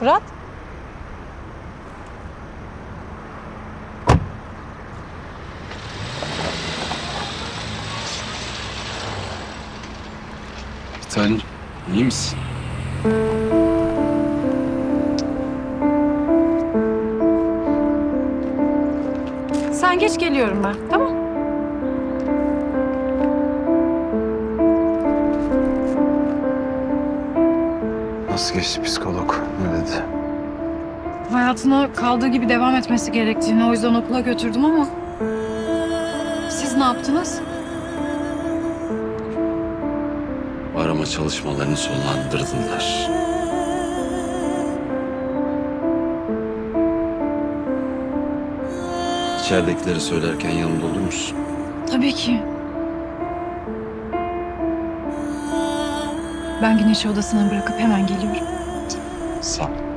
Fırat? Tanem iyi misin? Sen geç geliyorum ben. Tamam. Geçti psikolog? Ne dedi? Hayatına kaldığı gibi devam etmesi gerektiğini o yüzden okula götürdüm ama... Siz ne yaptınız? Arama çalışmalarını sonlandırdılar. İçeridekileri söylerken yanımda olur musun? Tabii ki. Ben Güneş'i odasına bırakıp hemen geliyorum. Sağ ol.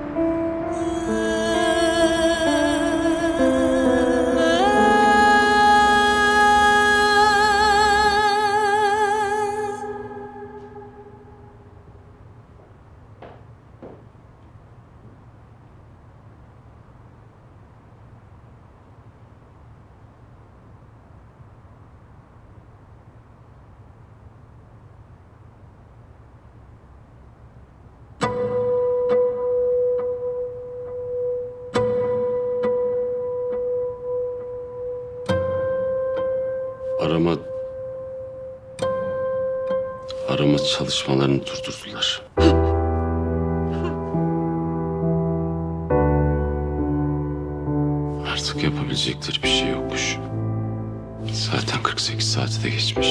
Arama... Arama çalışmalarını durdurdular. Artık yapabilecekleri bir şey yokmuş. Zaten 48 saati de geçmiş.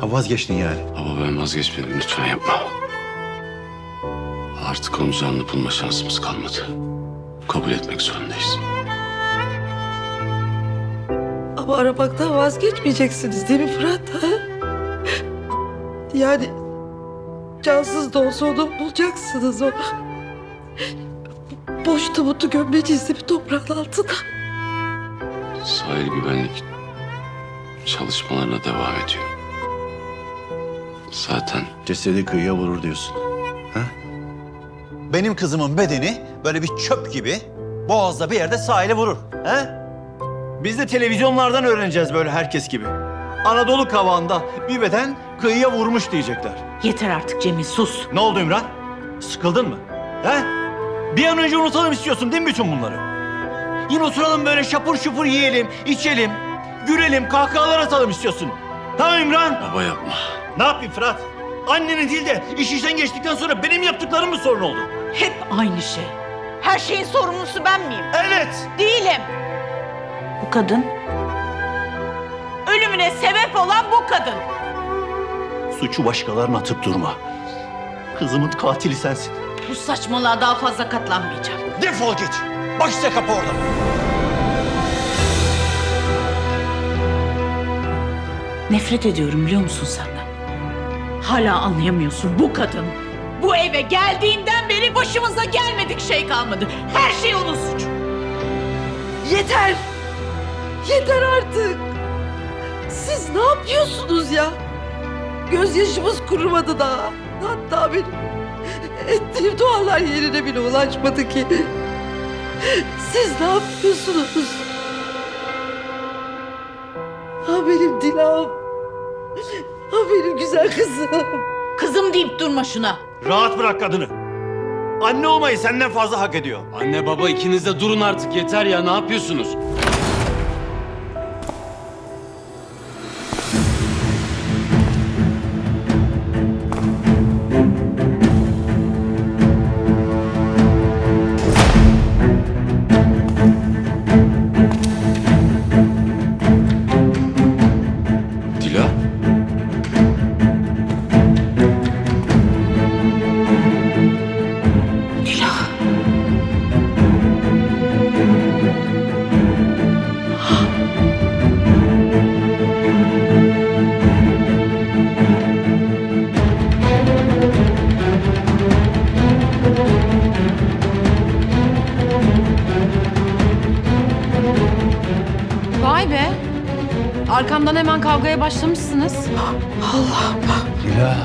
Ha vazgeçtin yani. Ama ben vazgeçmedim lütfen yapma. Artık onu canlı bulma şansımız kalmadı. Kabul etmek zorundayız. Ama aramaktan vazgeçmeyeceksiniz değil mi Fırat? Ha? Yani cansız da olsa onu bulacaksınız o. Boş tabutu gömeceğiz değil mi toprağın altına? Sahil güvenlik çalışmalarına devam ediyor. Zaten Cesedi kıyıya vurur diyorsun. Ha? Benim kızımın bedeni böyle bir çöp gibi boğazda bir yerde sahile vurur. Ha? Biz de televizyonlardan öğreneceğiz böyle herkes gibi. Anadolu kavağında bir beden kıyıya vurmuş diyecekler. Yeter artık Cemil sus. Ne oldu İmran? Sıkıldın mı? He? Bir an önce unutalım istiyorsun değil mi bütün bunları? Yine oturalım böyle şapur şupur yiyelim, içelim, gülelim, kahkahalar atalım istiyorsun. Tamam İmran? baba yapma. Ne yapayım Fırat? Annenin değil de iş işten geçtikten sonra benim yaptıklarım mı sorun oldu? Hep aynı şey. Her şeyin sorumlusu ben miyim? Evet. Değilim. Kadın ölümüne sebep olan bu kadın. Suçu başkalarına atıp durma. Kızımın katili sensin. Bu saçmalığa daha fazla katlanmayacağım. Defol git. Başla kapı orada. Nefret ediyorum biliyor musun senden? Hala anlayamıyorsun bu kadın. Bu eve geldiğinden beri başımıza gelmedik şey kalmadı. Her şey onun suçu. Yeter! Yeter artık! Siz ne yapıyorsunuz ya? Gözyaşımız kurumadı daha. Hatta benim ettiğim dualar yerine bile ulaşmadı ki. Siz ne yapıyorsunuz? Ha benim Dilan. Ha benim güzel kızım. Kızım deyip durma şuna. Rahat bırak kadını. Anne olmayı senden fazla hak ediyor. Anne baba ikiniz de durun artık yeter ya ne yapıyorsunuz? Arkamdan hemen kavgaya başlamışsınız. Dila.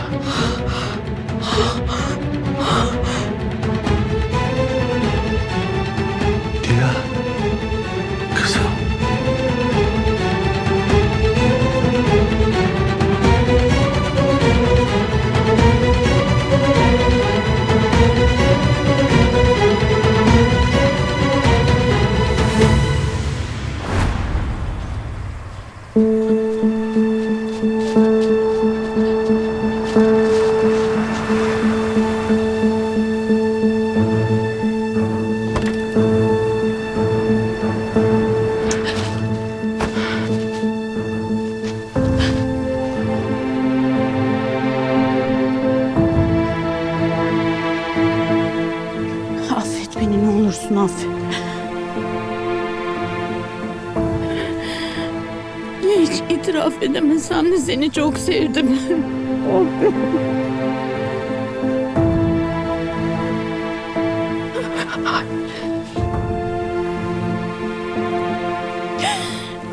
İtiraf edemesem de seni çok sevdim.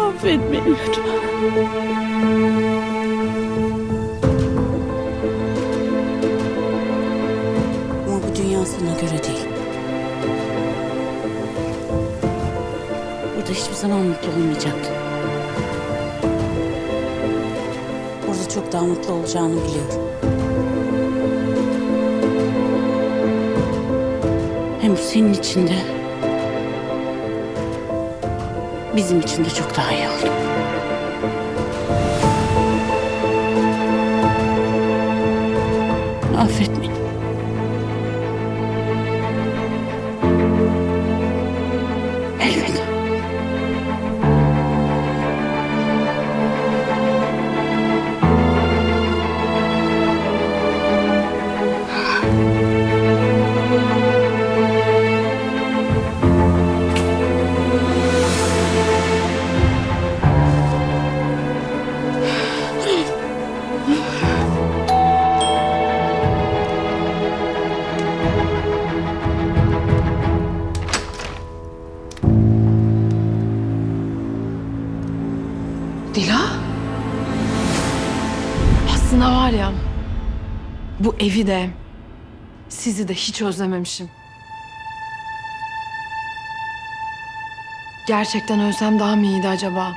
Affet beni lütfen. Sana göre değil. Burada hiçbir zaman mutlu olmayacaktın. Çok daha mutlu olacağını biliyorum. Hem senin için de bizim için de çok daha iyi oldu. Affet Dila? Aslında var ya, bu evi de, sizi de hiç özlememişim. Gerçekten ölsem daha mı iyiydi acaba?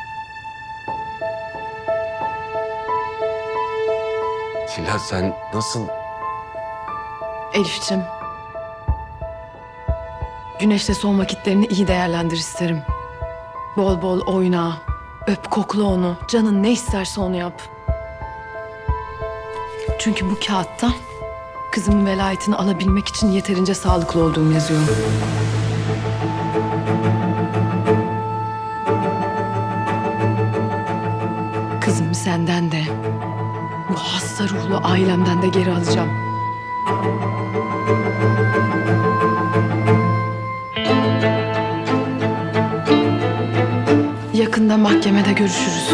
Dila sen nasıl... Elif'ciğim. Güneşte son vakitlerini iyi değerlendir isterim. Bol bol oyna, öp kokla onu, canın ne isterse onu yap. Çünkü bu kağıtta kızımın velayetini alabilmek için yeterince sağlıklı olduğum yazıyor. Kızımı senden de, bu hasta ruhlu ailemden de geri alacağım. Yakında mahkemede görüşürüz.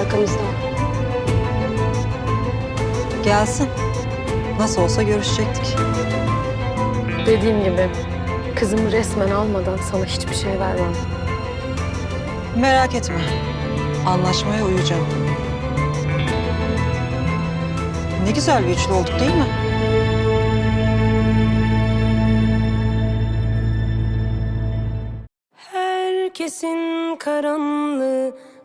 Arkamızdan. Gelsin. Nasıl olsa görüşecektik. Dediğim gibi kızımı resmen almadan sana hiçbir şey vermem. Merak etme. Anlaşmaya uyacağım. Ne güzel bir üçlü olduk değil mi? Herkesin karanlığı